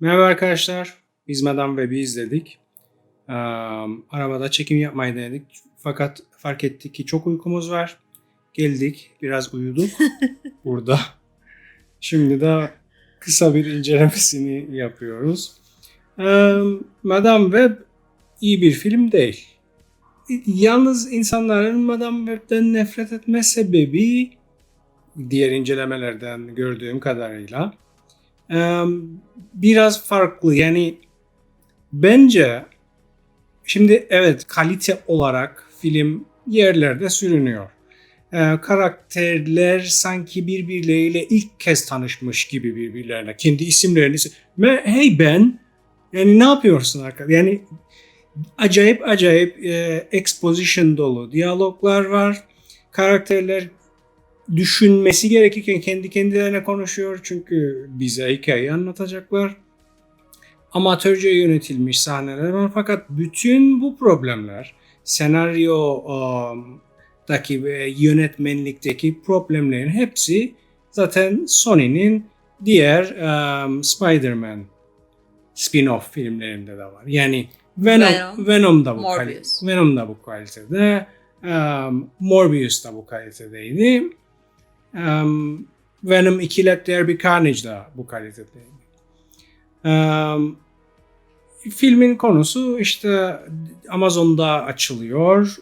Merhaba arkadaşlar. Biz Madame Web'i izledik. Eee, arabada çekim yapmayı denedik. Fakat fark ettik ki çok uykumuz var. Geldik, biraz uyuduk burada. Şimdi de kısa bir incelemesini yapıyoruz. Eee, Madame Web iyi bir film değil. Yalnız insanların Madame Web'den nefret etme sebebi diğer incelemelerden gördüğüm kadarıyla biraz farklı. Yani bence şimdi evet kalite olarak film yerlerde sürünüyor. Eee, karakterler sanki birbirleriyle ilk kez tanışmış gibi birbirlerine. Kendi isimlerini... Hey ben! Yani ne yapıyorsun arkadaş? Yani acayip acayip e, exposition dolu diyaloglar var. Karakterler düşünmesi gerekirken kendi kendilerine konuşuyor çünkü bize hikayeyi anlatacaklar. Amatörce yönetilmiş sahneler var fakat bütün bu problemler senaryodaki ve yönetmenlikteki problemlerin hepsi zaten Sony'nin diğer um, Spider-Man spin-off filmlerinde de var. Yani Venom, Venom, Venom da bu Morbius. kalite, Venom da bu kalitede, um, Morbius da bu kalitedeydi. Um, Venom 2 Let There Be Carnage da bu kalitedeydi. Um, filmin konusu işte Amazon'da açılıyor.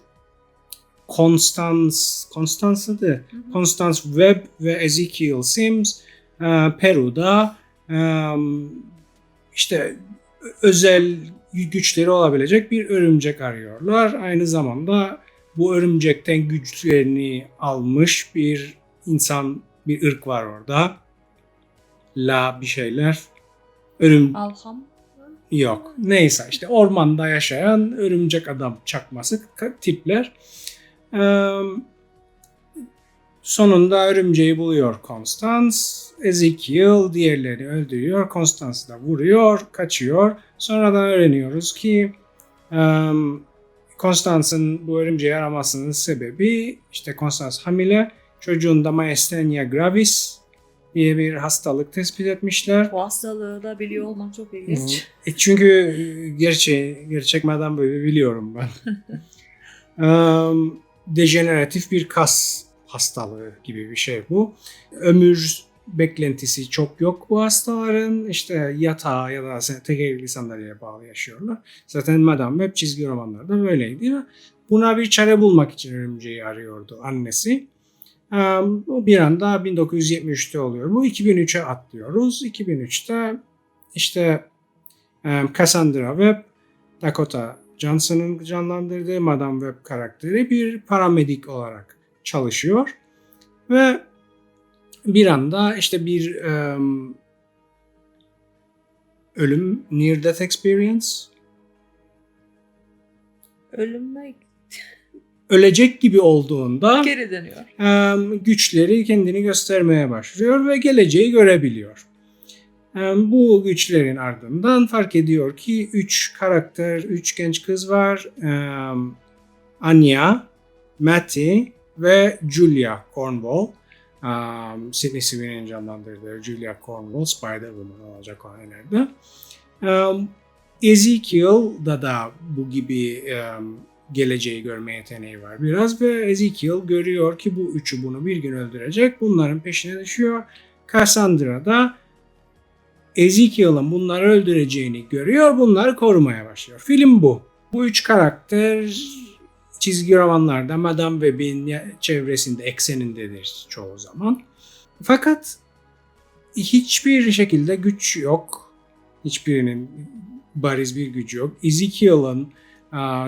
Constance, Constance'dı. Constance Webb ve Ezekiel Sims e, Peru'da um, işte özel güçleri olabilecek bir örümcek arıyorlar. Aynı zamanda bu örümcekten güçlerini almış bir insan, bir ırk var orada. La bir şeyler. Örüm Alham. yok. Neyse işte ormanda yaşayan örümcek adam çakması tipler. Eee, sonunda örümceği buluyor Constance. Ezekiel diğerlerini öldürüyor. Constance'ı da vuruyor, kaçıyor. Sonradan öğreniyoruz ki eee Constance'ın bu örümceği aramasının sebebi işte Constance hamile. Çocuğunda myasthenia gravis diye bir hastalık tespit etmişler. Bu hastalığı da biliyor olmak çok ilginç. E çünkü gerçek gerçek Madame Web'i biliyorum ben. Em, dejeneratif bir kas hastalığı gibi bir şey bu. Ömür beklentisi çok yok bu hastaların. İşte yatağa ya da tekerlekli sandalyeye bağlı yaşıyorlar. Zaten Madame Web çizgi romanlarda böyleydi. Buna bir çare bulmak için örümceği arıyordu annesi. O bir anda 1973'te oluyor. Bu 2003'e atlıyoruz. 2003'te işte em, Cassandra Webb, Dakota Johnson'ın canlandırdığı Madame Webb karakteri bir paramedik olarak çalışıyor. Ve bir anda işte bir em, ölüm, near death experience, Ölüme ölecek gibi olduğunda geri dönüyor. em, güçleri kendini göstermeye başlıyor ve geleceği görebiliyor. Em, Bu güçlerin ardından fark ediyor ki üç karakter, üç genç kız var. Em, Anya, Matty ve Julia Cornwall. Um, Sidney Sweeney'in canlandırdığı Julia Cornwall, Spider-Woman olacak o ileride. Um, Ezekiel'da da bu gibi um, geleceği görme yeteneği var biraz ve Ezekiel görüyor ki bu üçü bunu bir gün öldürecek. Bunların peşine düşüyor. Cassandra da Ezekiel'ın bunları öldüreceğini görüyor. Bunları korumaya başlıyor. Film bu. Bu üç karakter çizgi romanlarda Madame Web'in çevresinde, eksenindedir çoğu zaman. Fakat hiçbir şekilde güç yok. Hiçbirinin bariz bir gücü yok. Ezekiel'ın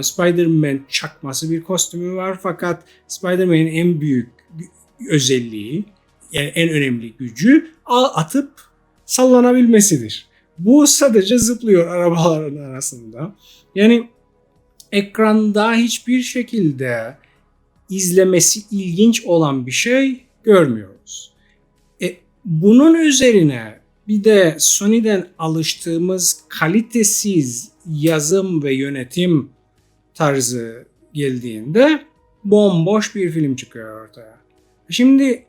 Spider-Man çakması bir kostümü var fakat Spider-Man'in en büyük özelliği, yani en önemli gücü atıp sallanabilmesidir. Bu sadece zıplıyor arabaların arasında. Yani ekranda hiçbir şekilde izlemesi ilginç olan bir şey görmüyoruz. E, bunun üzerine bir de Sony'den alıştığımız kalitesiz yazım ve yönetim tarzı geldiğinde bomboş bir film çıkıyor ortaya. Şimdi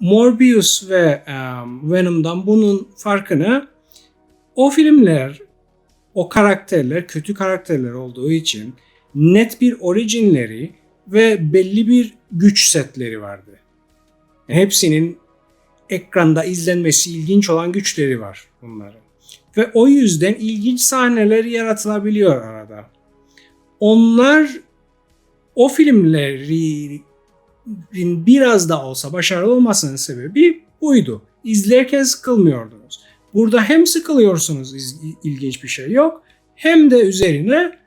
Morbius ve um, Venom'dan bunun farkını o filmler, o karakterler kötü karakterler olduğu için net bir orijinleri ve belli bir güç setleri vardı. Hepsinin ekranda izlenmesi ilginç olan güçleri var bunların. Ve o yüzden ilginç sahneler yaratılabiliyor arada. Onlar o filmlerin biraz da olsa başarılı olmasının sebebi buydu. İzlerken sıkılmıyordunuz. Burada hem sıkılıyorsunuz ilginç bir şey yok hem de üzerine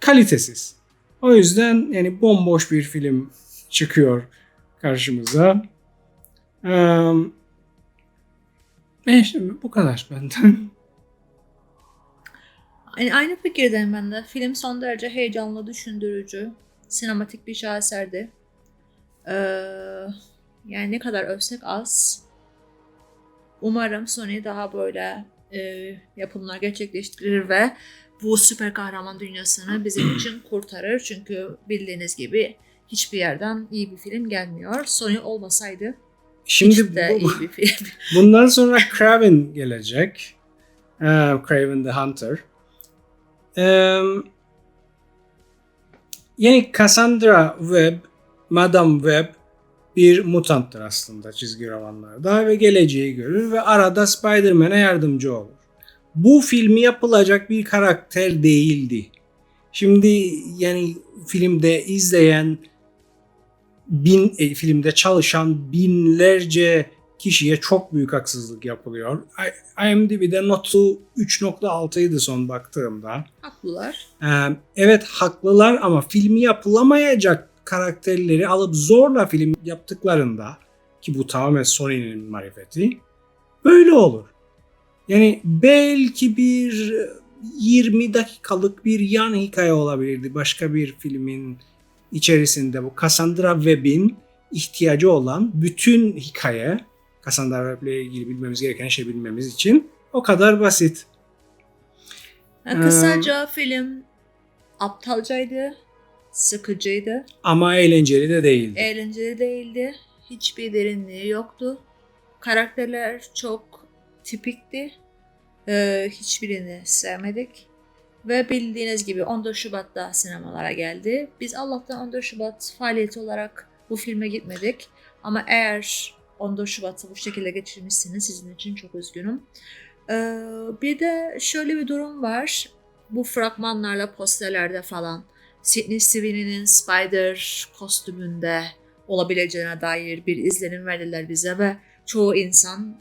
kalitesiz. O yüzden yani bomboş bir film çıkıyor karşımıza. Eee e işte bu kadar benden. Aynı, aynı fikirdeyim ben de. Film son derece heyecanlı, düşündürücü. Sinematik bir şaheserdi. Ee, yani ne kadar övsek az. Umarım Sony daha böyle e, yapımlar gerçekleştirir ve bu süper kahraman dünyasını bizim için kurtarır. Çünkü bildiğiniz gibi hiçbir yerden iyi bir film gelmiyor. Sony olmasaydı Şimdi hiç de bu- iyi bir film. bundan sonra Kraven gelecek. Eee, Kraven the Hunter. Yani Cassandra Webb, Madame Webb bir mutanttır aslında çizgi romanlarda ve geleceği görür ve arada Spider-Man'e yardımcı olur. Bu filmi yapılacak bir karakter değildi. Şimdi yani filmde izleyen bin e, filmde çalışan binlerce kişiye çok büyük haksızlık yapılıyor. IMDb'de notu 3.6 idi son baktığımda. Haklılar. Ee, evet haklılar ama filmi yapılamayacak karakterleri alıp zorla film yaptıklarında ki bu tamamen Sony'nin marifeti böyle olur. Yani belki bir 20 dakikalık bir yan hikaye olabilirdi başka bir filmin içerisinde bu Cassandra Webb'in ihtiyacı olan bütün hikaye Cassandra Webb ile ilgili bilmemiz gereken şey bilmemiz için o kadar basit. Kısaca film aptalcaydı, sıkıcıydı, Ama eğlenceli de değildi. eğlenceli değildi, hiçbir derinliği yoktu. Karakterler çok tipikti, Ee, hiçbirini sevmedik. Ve bildiğiniz gibi 14 Şubat'ta sinemalara geldi. Biz Allah'tan 14 Şubat faaliyeti olarak bu filme gitmedik. Ama eğer 14 Şubat'ı bu şekilde geçirmişsiniz sizin için çok üzgünüm. Ee, bir de şöyle bir durum var. Bu fragmanlarla posterlerde falan Sydney Sweeney'nin Spider kostümünde olabileceğine dair bir izlenim verdiler bize ve çoğu insan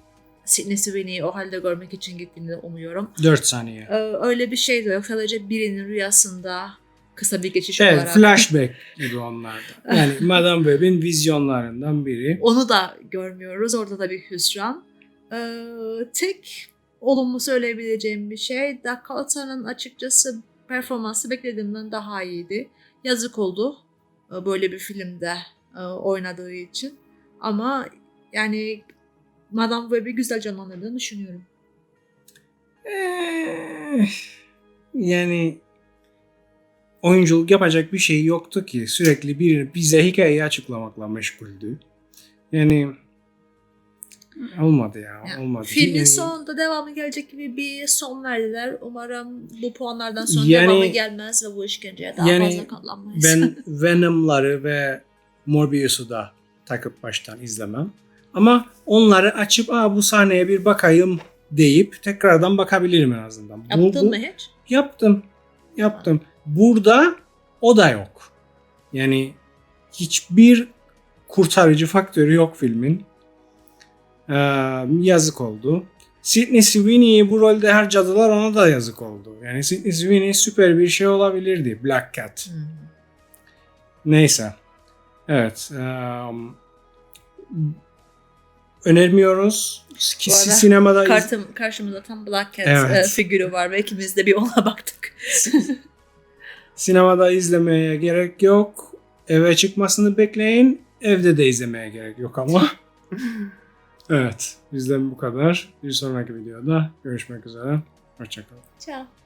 Sydney Sweeney'i o halde görmek için gittiğini umuyorum. 4 saniye. Ee, öyle bir şey de yok. Sadece birinin rüyasında kısa bir geçiş Evet, olarak. flashback gibi onlarda. Yani Madame Web'in vizyonlarından biri. Onu da görmüyoruz. Orada da bir hüsran. Ee, tek olumlu söyleyebileceğim bir şey Dakota'nın açıkçası performansı beklediğimden daha iyiydi. Yazık oldu e, böyle bir filmde e, oynadığı için. Ama yani Madame Web'i güzel canlandırdığını düşünüyorum. Eh, yani oyunculuk yapacak bir şey yoktu ki. Sürekli bir bize hikayeyi açıklamakla meşguldü. Yani olmadı ya. Yani olmadı. Filmin Yani- sonunda devamı gelecek gibi bir son verdiler. Umarım bu puanlardan sonra Yani- devamı gelmez ve bu işkenceye daha Yani fazla katlanmayız. Ben Venom'ları ve Morbius'u da takıp baştan izlemem. Ama onları açıp Aa, bu sahneye bir bakayım deyip tekrardan bakabilirim en azından. Bu- Yaptın bu- mı hiç? Yaptım. Yaptım. Burada o da yok. Yani hiçbir kurtarıcı faktörü yok filmin. Ee, yazık oldu. Sydney Sweeney'i bu rolde harcadılar ona da yazık oldu. Yani Sydney Sweeney süper bir şey olabilirdi. Black Cat. Hmm. Neyse. Evet. um, önermiyoruz. Ki sinemada Kartım, karşımızda tam Black Cat Evet. figürü var ve ikimiz de bir ona baktık. sinemada izlemeye gerek yok. Eve çıkmasını bekleyin. Evde de izlemeye gerek yok ama. evet. Bizden bu kadar. Bir sonraki videoda görüşmek üzere. Hoşçakalın. Ciao.